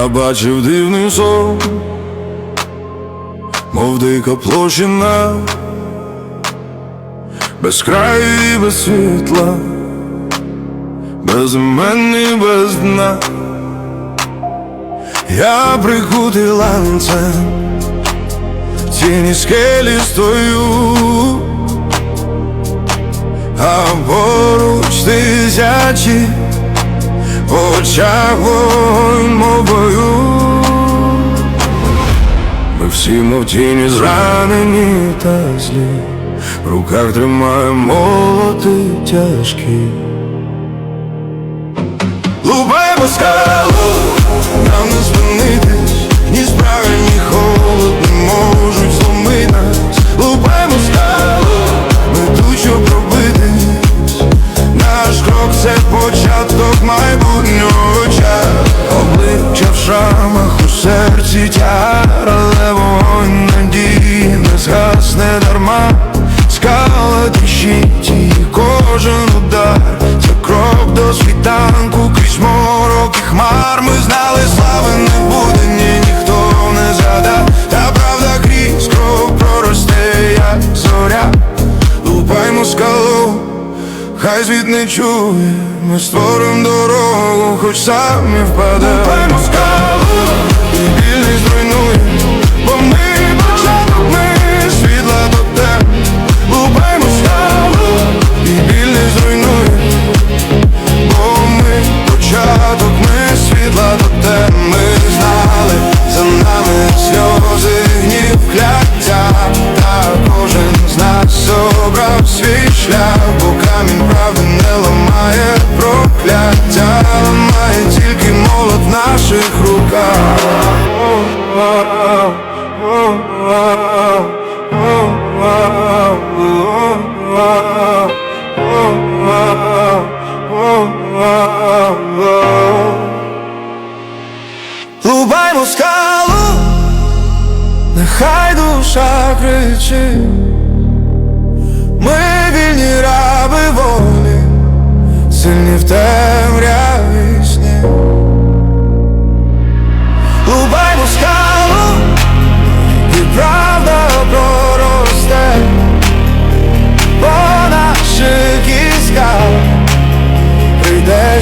Я бачив дивний сон, мов дика площина, без краю і без світла, без імен і без дна. Я прикутий ланцем, тіні скелі стою, а поруч тисячі очах вогонь мов бою Ми всі мов тіні зранені та злі. В руках тримаємо молоти тяжкі. Лубаємо скалу, нам не спинитись. Ні спрага, ні холод не можуть тягар Але вогонь надії не згасне дарма. Скала тріщить і кожен удар. Це крок до світанку крізь морок і хмар. Ми знали, слави не буде, ні, ніхто не згадав Та правда крізь крок проросте, як зоря. Лупаймо скалу Хай світ не чує, ми створим дорогу, хоч самі впадемо. Лупаймо скалу, Лубаймо скалу, нехай душа кричить. Ми вільні раби волі, сильні в темряві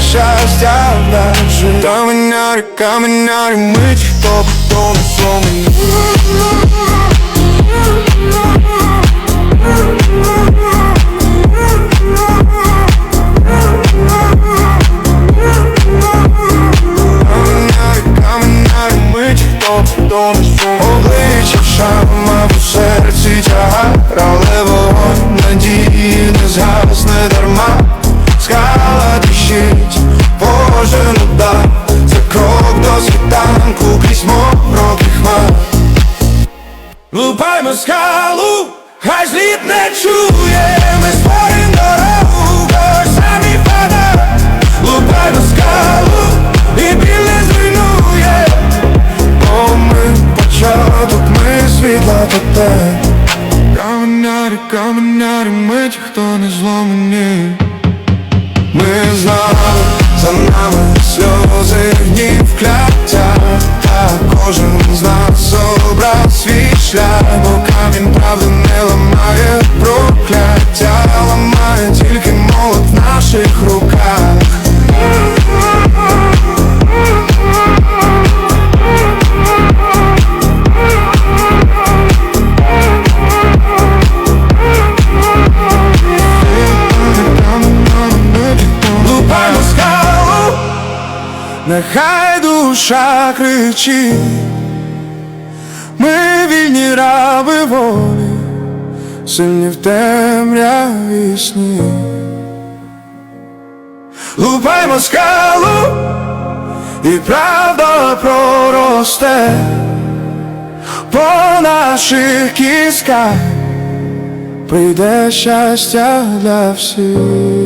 щастя далі Каменярі, каменярі, ми ті, хто потом не Лупаймо скалу, хай зліт не чує. Ми створим дорогу, хоч самі впада Лупаймо скалу, і біль не зруйнує. Бо ми початок, ми світла те. Каменярі, каменярі, ми ті, хто не зломані. Ми знали, за нами сльози, гнів, кляття. Та кожен з нас шлях Бо камінь правди не ламає. Прокляття Ламає тільки молот в наших руках. Нехай душа кричить. Ми вільні раби волі, сильні в темряві сні. Лупаймо скалу, і правда проросте По наших кісках. Прийде щастя для всіх